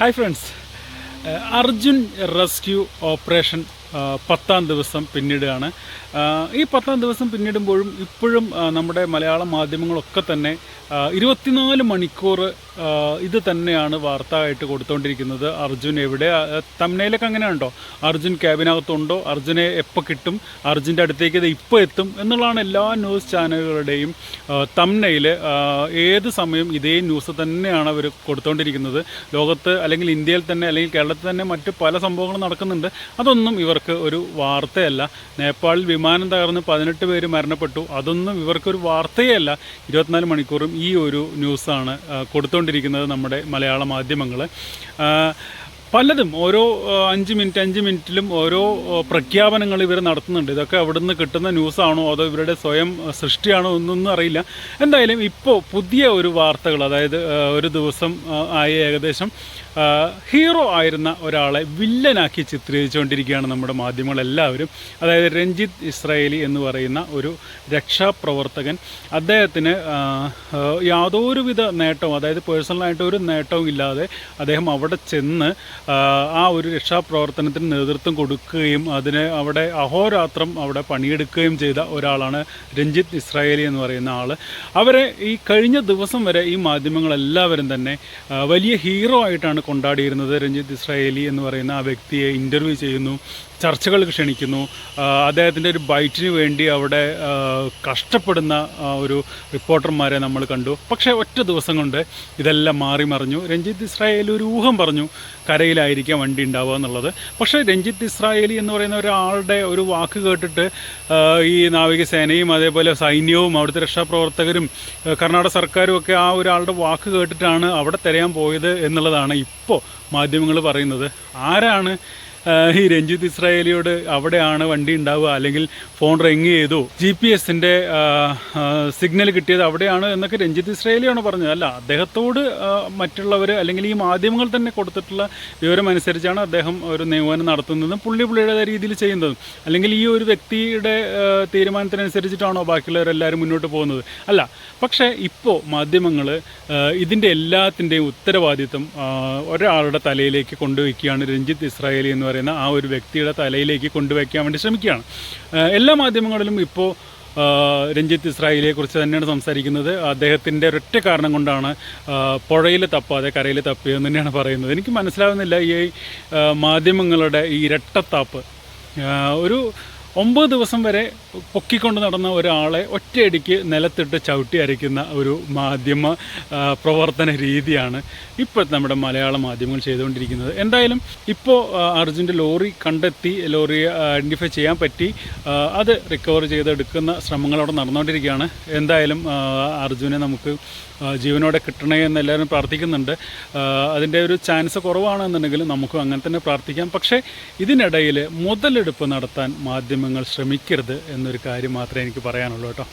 Hi friends. Arjun rescue operation പത്താം ദിവസം പിന്നിടുകയാണ്. ഈ പത്താം ദിവസം പിന്നിടുമ്പോഴും ഇപ്പോഴും നമ്മുടെ മലയാള മാധ്യമങ്ങളൊക്കെ തന്നെ ഇരുപത്തിനാല് മണിക്കൂർ ഇത് തന്നെയാണ് വാർത്ത ആയിട്ട് കൊടുത്തുകൊണ്ടിരിക്കുന്നത് അർജുൻ എവിടെ? തമ്മനയിലൊക്കെ അങ്ങനെ ഉണ്ടോ അർജുൻ ക്യാബിനകത്തുണ്ടോ? അർജുനെ എപ്പോൾ കിട്ടും? അർജുന്റെ അടുത്തേക്ക് ഇത് ഇപ്പോൾ എത്തും? എന്നുള്ളതാണ് എല്ലാ ന്യൂസ് ചാനലുകളുടെയും തമ്മനയിൽ ഏത് സമയം ഇതേ ന്യൂസ് തന്നെയാണ് അവർ കൊടുത്തുകൊണ്ടിരിക്കുന്നത് ലോകത്ത് അല്ലെങ്കിൽ ഇന്ത്യയിൽ തന്നെ അല്ലെങ്കിൽ കേരളത്തിൽ തന്നെ മറ്റ് പല സംഭവങ്ങളും നടക്കുന്നുണ്ട്. അതൊന്നും ഇവർക്ക് ഒരു വാർത്തയല്ല. നേപ്പാളിൽ വിമാനം തകർന്ന് പതിനെട്ട് പേര് മരണപ്പെട്ടു. അതൊന്നും ഇവർക്കൊരു വാർത്തയേ അല്ല ഇരുപത്തിനാല് മണിക്കൂറും ഈ ഒരു ന്യൂസാണ് ആ, കൊടുത്തുകൊണ്ടിരിക്കുന്നത് നമ്മുടെ മലയാള മാധ്യമങ്ങൾ പലതും ഓരോ അഞ്ച് മിനിറ്റ് അഞ്ച് മിനിറ്റിലും ഓരോ പ്രഖ്യാപനങ്ങൾ ഇവർ നടത്തുന്നുണ്ട്. ഇതൊക്കെ അവിടുന്ന് കിട്ടുന്ന ന്യൂസാണോ അതോ ഇവരുടെ സ്വയം സൃഷ്ടിയാണോ എന്നൊന്നും അറിയില്ല. എന്തായാലും ഇപ്പോൾ പുതിയ ഒരു വാർത്തകൾ അതായത് ഒരു ദിവസം ആയി ഏകദേശം ഹീറോ ആയിരുന്ന ഒരാളെ വില്ലനാക്കി ചിത്രീകരിച്ചുകൊണ്ടിരിക്കുകയാണ് നമ്മുടെ മാധ്യമങ്ങളെല്ലാവരും. അതായത് രഞ്ജിത്ത് ഇസ്രായേലി എന്ന് പറയുന്ന ഒരു രക്ഷാപ്രവർത്തകൻ. അദ്ദേഹത്തിന് യാതൊരുവിധ നേട്ടവും അതായത് പേഴ്സണലായിട്ട് ഒരു നേട്ടവും ഇല്ലാതെ അദ്ദേഹം അവിടെ ചെന്ന് ആ, ഒരു രക്ഷാപ്രവർത്തനത്തിന് നേതൃത്വം കൊടുക്കുകയും അതിനെ അവിടെ അഹോരാത്രം അവിടെ പണിയെടുക്കുകയും ചെയ്ത ഒരാളാണ് രഞ്ജിത്ത് ഇസ്രായേലി എന്ന് പറയുന്ന ആൾ അവരെ ഈ കഴിഞ്ഞ ദിവസം വരെ ഈ മാധ്യമങ്ങളെല്ലാവരും തന്നെ വലിയ ഹീറോ ആയിട്ടാണ് കൊണ്ടാടിയിരുന്നത് രഞ്ജിത്ത് ഇസ്രായേലി എന്ന് പറയുന്ന ആ വ്യക്തിയെ ഇന്റർവ്യൂ ചെയ്യുന്നു ചർച്ചകൾ ക്ഷണിക്കുന്നു അദ്ദേഹത്തിന്റെ ഒരു ബൈറ്റിന് വേണ്ടി അവിടെ കഷ്ടപ്പെടുന്ന ഒരു റിപ്പോർട്ടർമാരെ നമ്മൾ കണ്ടു. പക്ഷേ ഒറ്റ ദിവസം കൊണ്ട് ഇതെല്ലാം മാറി മറിഞ്ഞു. രഞ്ജിത്ത് ഇസ്രായേലി ഒരു ഊഹം പറഞ്ഞു കരയിലായിരിക്കാം വണ്ടി ഉണ്ടാവുക എന്നുള്ളത്. പക്ഷേ രഞ്ജിത്ത് ഇസ്രായേലി എന്ന് പറയുന്ന ഒരാളുടെ ഒരു വാക്ക് കേട്ടിട്ട് ഈ നാവികസേനയും അതേപോലെ സൈന്യവും അവിടുത്തെ രക്ഷാപ്രവർത്തകരും കർണാടക സർക്കാരും ഒക്കെ ആ ഒരാളുടെ വാക്ക് കേട്ടിട്ടാണ് അവിടെ തിരയാൻ പോയത് എന്നുള്ളതാണ് ഇപ്പോൾ മാധ്യമങ്ങൾ പറയുന്നത്. ആരാണ് ഈ രഞ്ജിത്ത് ഇസ്രായേലിയോട് അവിടെയാണ് വണ്ടി ഉണ്ടാവുക അല്ലെങ്കിൽ ഫോൺ റിങ് ചെയ്തു. ജി പി എസിന്റെ സിഗ്നൽ കിട്ടിയത് അവിടെയാണ് എന്നൊക്കെ രഞ്ജിത്ത് ഇസ്രായേലിയാണ് പറഞ്ഞത്. അല്ല അദ്ദേഹത്തോട് മറ്റുള്ളവർ അല്ലെങ്കിൽ ഈ മാധ്യമങ്ങൾ തന്നെ കൊടുത്തിട്ടുള്ള വിവരം അനുസരിച്ചാണ് അദ്ദേഹം ഒരു നിയമനം നടത്തുന്നതും പുള്ളി പുള്ളിയുടെ രീതിയിൽ ചെയ്യുന്നതും. അല്ലെങ്കിൽ ഈ ഒരു വ്യക്തിയുടെ തീരുമാനത്തിനനുസരിച്ചിട്ടാണോ ബാക്കിയുള്ളവരെല്ലാവരും മുന്നോട്ട് പോകുന്നത്? അല്ല പക്ഷേ ഇപ്പോൾ മാധ്യമങ്ങൾ ഇതിന്റെ എല്ലാത്തിന്റെയും ഉത്തരവാദിത്വം ഒരാളുടെ തലയിലേക്ക് കൊണ്ടുവയ്ക്കുകയാണ് രഞ്ജിത്ത് ഇസ്രായേലി എന്ന് പറയുന്ന ആ ഒരു വ്യക്തിയുടെ തലയിലേക്ക് കൊണ്ടുവയ്ക്കാൻ വേണ്ടി ശ്രമിക്കുകയാണ്. എല്ലാ മാധ്യമങ്ങളിലും ഇപ്പോൾ രഞ്ജിത്ത് ഇസ്രായേലിയെ കുറിച്ച് തന്നെയാണ് സംസാരിക്കുന്നത്. അദ്ദേഹത്തിന്റെ ഒരൊറ്റ കാരണം കൊണ്ടാണ് പുഴയിൽ തപ്പാതെ കരയിൽ തപ്പിയതെന്ന് തന്നെയാണ് പറയുന്നത്. എനിക്ക് മനസ്സിലാവുന്നില്ല ഈ മാധ്യമങ്ങളുടെ ഈ ഇരട്ടത്താപ്പ്. ഒരു ഒമ്പത് ദിവസം വരെ പൊക്കിക്കൊണ്ട് നടന്ന ഒരാളെ ഒറ്റയടിക്ക് നിലത്തിട്ട് ചവിട്ടി അരയ്ക്കുന്ന ഒരു മാധ്യമ പ്രവർത്തന രീതിയാണ് ഇപ്പോൾ നമ്മുടെ മലയാള മാധ്യമങ്ങൾ ചെയ്തുകൊണ്ടിരിക്കുന്നത്. എന്തായാലും ഇപ്പോൾ അർജുന്റെ ലോറി കണ്ടെത്തി ലോറി ഐഡന്റിഫൈ ചെയ്യാൻ പറ്റി അത് റിക്കവർ ചെയ്തെടുക്കുന്ന ശ്രമങ്ങൾ അവിടെ നടന്നുകൊണ്ടിരിക്കുകയാണ്. എന്തായാലും അർജുനെ നമുക്ക് ജീവനോടെ കിട്ടണേ എന്ന് എല്ലാവരും പ്രാർത്ഥിക്കുന്നുണ്ട്. അതിന്റെ ഒരു ചാൻസ് കുറവാണെന്നുണ്ടെങ്കിൽ നമുക്കും അങ്ങനെ തന്നെ പ്രാർത്ഥിക്കാം. പക്ഷേ ഇതിനിടയിൽ മുതലെടുപ്പ് നടത്താൻ മാധ്യമങ്ങൾ ശ്രമിക്കരുത് എന്നൊരു കാര്യം മാത്രമേ എനിക്ക് പറയാനുള്ളൂ കേട്ടോ.